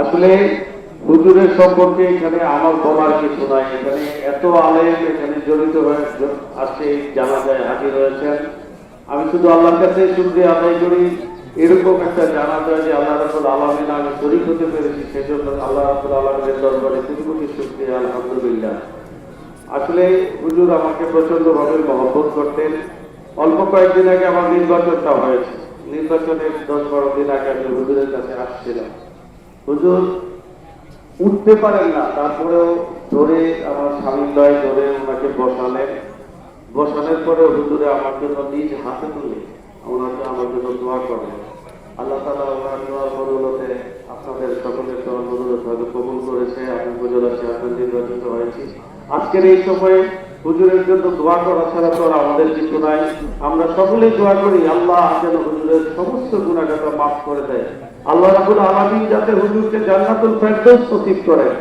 আসলে হুজুরের সম্পর্কে এখানে আমার কিছু নাই। এখানে এত আলেম, এখানে জড়িত হয়ে আজকে এই জানাজায় হাজির হয়েছেন। আমি শুধু আল্লাহর কাছে শুক্রিয়া আদায় করি। এরকম একটা জানা যায় যে আল্লাহ রাবুল আলমিন আমি শরীর হতে পেরেছি। সেজন্য আল্লাহ রাবুল আলমিনের দরবারে কোটি কোটি শুক্রিয়া, আলহামদুলিল্লাহ। হুজুর আমাকে প্রচণ্ড ভাবে মহব্বত করতেন। অল্প কয়েকদিন আগে আমার নির্বাচনটা হয়েছে। নির্বাচনের দশ বারো দিন আগে আমি হুজুরের কাছে আসছিলাম। হুজুর, উঠতে পারেন না, তারপরেও ধরে আমার স্বামী দয় ধরে ওনাকে বসালেন। বসানোর পরে হুজুরে আমার জন্য নিজ হাতে তুলে ওনাকে আমার জন্য দোয়া করেন। আল্লাহ তালা ওনার দোয়ার বদলতে আপনাদের সকলের দোয়ার বদলত হয়তো কবুল করেছে। আমি উপজেলা চেয়ারম্যান নির্বাচিত হয়েছি। আজকের এই সময়ে হুজুরের জন্য দোয়া করা ছাড়া তো আমাদের কিছু নাই। আমরা সকলেই দোয়া করি, আল্লাহ যেন হুজুরের সমস্ত গুণাগাটা মাফ করে দেয়। আল্লাহ রাবুল আলমিন যাতে হুজুরকে জান্নাতুল ফেরদৌস নসিব করেন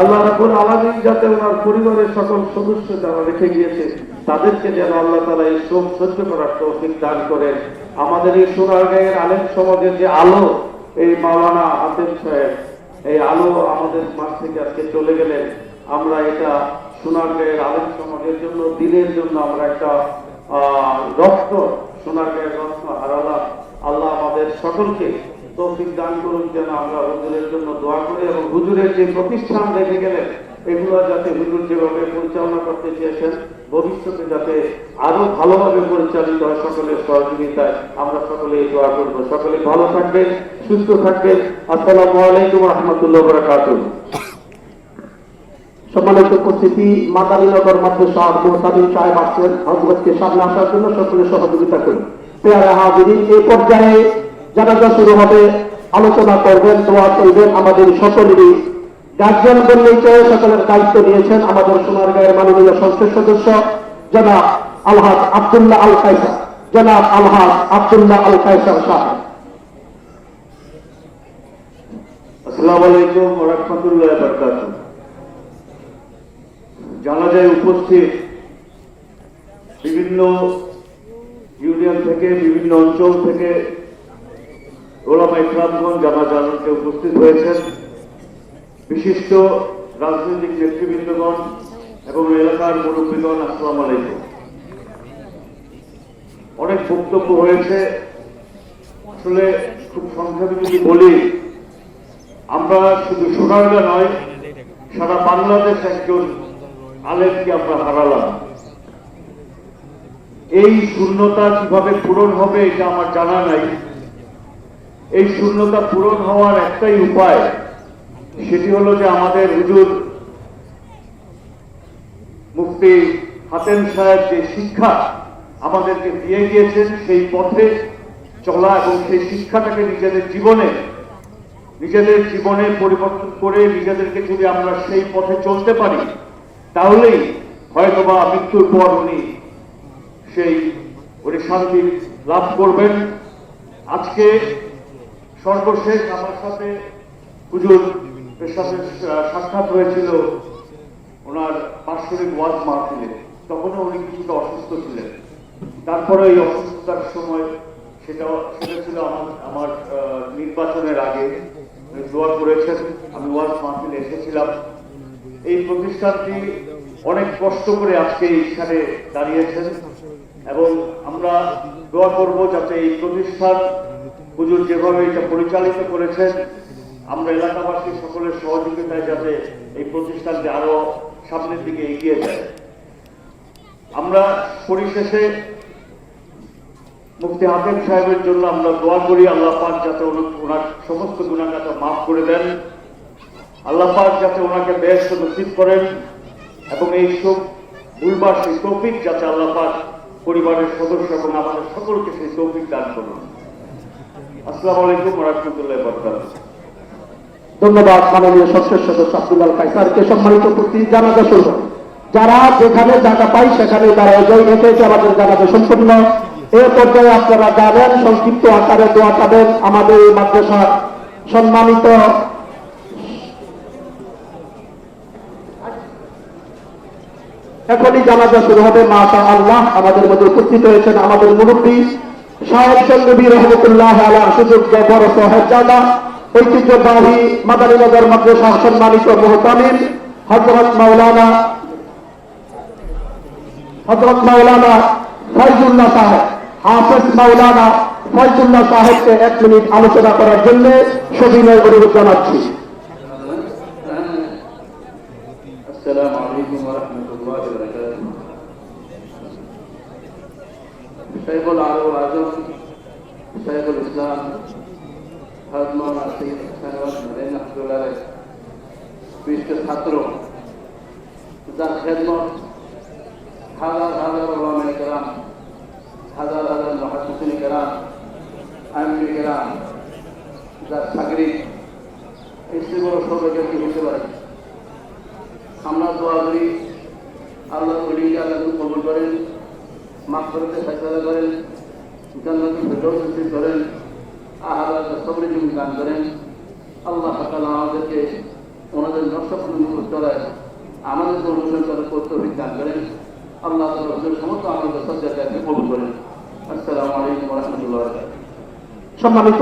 আল্লাহ রাবুল আলমিন যাতে ওনার পরিবারের সকল সদস্য যারা রেখে গিয়েছে, তাদেরকে যেন আল্লাহ তালা এই শ্রম সহ্য করার তৌফিক দান করেন। আমাদের এই সোনারগাঁয়ের আলেম সমাজের যে আলো, এই মাওলানা আতেম সাহেব, এই আলো আমাদের মাঠ থেকে আজকে চলে গেলেন। আমরা এটা সোনারগাঁয়ের আলেম সমাজের জন্য দিনের জন্য আমরা একটা রত্ন সোনারগাঁয়ের রত্ন হারালাম। আল্লাহ আমাদের সকলকে তৌফিক দান করুন, যেন আমরা হুজুরের জন্য দোয়া করি এবং হুজুরের যে প্রতিষ্ঠান রেখে গেলেন, এগুলো যাতে হুজুর যেভাবে পরিচালনা করতে চেয়েছেন, ভবিষ্যতে যাতে আরও ভালোভাবে পরিচালিত হয় সকলের সহযোগিতায় আমরা সকলে দোয়া করব। সকলে ভালো থাকবেন, সুস্থ থাকবেন। আসসালামু আলাইকুম রহমতুল্লাহ বরাকাতুহ। সম্মানিত উপস্থিতি, মাদানীনগর মাদ্রাসা মোহসাদিন সাহেব আসছেন হজরতকে সামনে আসার জন্য সকলে সহযোগিতা করি পেয়ারা হাজিরি এই পর্যায়ে জানাজা শুরু হবে। আলোচনা করবেন, দোয়া করবেন আমাদের সকলেরই। গার্জিয়ান বললেই চেয়ে সকলের দায়িত্ব নিয়েছেন আমাদের সোনারগাঁয়ের মাননীয় সংসদ সদস্য, জনাব আলহাজ আব্দুল্লাহ আল কায়সার। জনাব আলহাজ আব্দুল্লাহ আল কায়সার সাহেব। আসসালামু আলাইকুম রহমতুল্লাহ বরকাত জানা যায় উপস্থিত বিভিন্ন ইউনিয়ন থেকে, বিভিন্ন অঞ্চল থেকে ওলামা ইসলামগঞ্জ জানা জানাতে উপস্থিত হয়েছেন। বিশিষ্ট রাজনৈতিক নেতৃবৃন্দগণ এবং এলাকার মুরব্বীগণ, আসসালামু আলাইকুম। অনেক বক্তব্য হয়েছে আসলে খুব সংক্ষেপে যদি বলি, আমরা শুধু সোনারগা নয়, সারা বাংলাদেশ একজন আলেমকে আমরা হারালাম। এই শূন্যতা কীভাবে পূরণ হবে এটা আমার জানা নাই। এই শূন্যতা পূরণ হওয়ার একটাই উপায়, সেটি হলো যে আমাদের হুজুর মুফতি হাতেম সাহেব যে শিক্ষা আমাদেরকে দিয়ে গিয়েছেন, সেই পথে চলা এবং সেই শিক্ষাটাকে নিজেদের জীবনে নিজেদের জীবনে পরিবর্তন করে নিজেদেরকে যদি আমরা সেই পথে চলতে পারি তাহলেই হয়তোবা মৃত্যুর পর উনি সেই উনি শান্তি লাভ করবেন। আজকে সর্বশেষ আমার সাথে হুজুর সাথে সাক্ষাৎ হয়েছিল ওনার বাৎসরিক ওয়াজ মাহফিলে। তখনও উনি কিছুটা অসুস্থ ছিলেন। তারপরে এই অসুস্থতার সময় সেটা সেটা ছিল আমার আমার নির্বাচনের আগে। দোয়া করেছেন, আমি ওয়াজ মাহফিলে এসেছিলাম। এই প্রতিষ্ঠানটি অনেক কষ্ট করে আজকে এইখানে দাঁড়িয়েছেন এবং আমরা দোয়া করব যাতে এই প্রতিষ্ঠান হুজুর যেভাবে এটা পরিচালিত করেছেন, আমরা এলাকাবাসী সকলের সহযোগিতায় যাতে এই প্রতিষ্ঠানটি আরও সামনের দিকে এগিয়ে যায়। আমরা পরিশেষে মুফতি হাকিম সাহেবের জন্য আমরা দোয়া করি, আল্লাহ পাক যাতে ওনার সমস্ত গুণাগাতা মাফ করে দেন। আল্লাহ পাক যাতে ওনাকে বেশ নসিব করেন এবং এই সব ভুলবার সেই তৌফিক যাতে আল্লাহ পাক পরিবারের সদস্য এবং আমাদের সকলকে সেই তৌফিক দান করুন। আসসালামু আলাইকুম রহমতুল্লাহ বরকাত ধন্যবাদ মাননীয় সংসদ সদস্য আব্দুল্লাহ কাইসারকে সম্মানিত উপস্থিতি জানাজা শুরু। যারা যেখানে জায়গা পাই সেখানে তারা এগিয়ে রেখেছে আমাদের জানাজা সম্পূর্ণ। এ পর্যায়ে আপনারা যাবেন সংক্ষিপ্ত আকারে দোয়া পাবেন আমাদের এই মাদ্রাসার সম্মানিত এখনই জানাজা শুরু হবে মাশা আল্লাহ আমাদের মধ্যে উপস্থিত হয়েছেন আমাদের মুরব্বী সাহেব সন্দী রহমতুল্লাহ আলাহ সুযোগ্য বড় সাহেবজাদা ঐতিহ্যবাহী মাদারীনগর মাদ্রাসা সম্মানিত মোহতামিম হজরত মাওলানা হজরত মাওলানা ফয়জুল্লাহ সাহেব, হাফেজ মাওলানা ফয়জুল্লাহ সাহেবকে এক মিনিট আলোচনা করার জন্য সবিনয় অনুরোধ জানাচ্ছি। আসসালামু শেখুল আরব আজম শেখুল ইসলাম ভারত মহানা আব্দুল্লাহ ছাত্র যার খেদমত হাজার হাজার ওলামাই কেরাম হাজার হাজার মহাসুসিনী কেরাম আইনবী কেরাম যার চাকরি এসেগুলো সবাইকে হতে পারে? আমরা তো করি আল্লাহ করি আল্লাহ কবুল করেন। মাফ করতে ফেসলা করেন, জান্নাতুল ফেরদৌস নসিব করেন আহার সবরে জীবন করেন, আল্লাহ তাআলা আমাদেরকে ওনাদের নষ্ট চলায় আমাদের অনুসরণ করার কর্তব্য দান করেন। আল্লাহ তাআলা সমস্ত আমাদের সজ্জাকে কবুল করেন। আসসালামু আলাইকুম ওয়া রাহমাতুল্লাহ সম্মানিত